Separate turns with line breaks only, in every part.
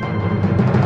Thank you.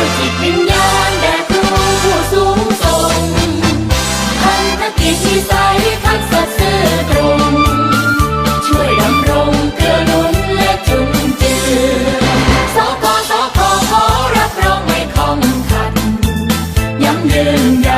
คือจิตวิญญาณแด่ผู้สูงส่งพันธกิจที่ใสทักษะซื่อตรงช่วยดำรงเกื้อหนุนและจุเจือสกสคขอรับรองไม่คลองขัดย้ำยืน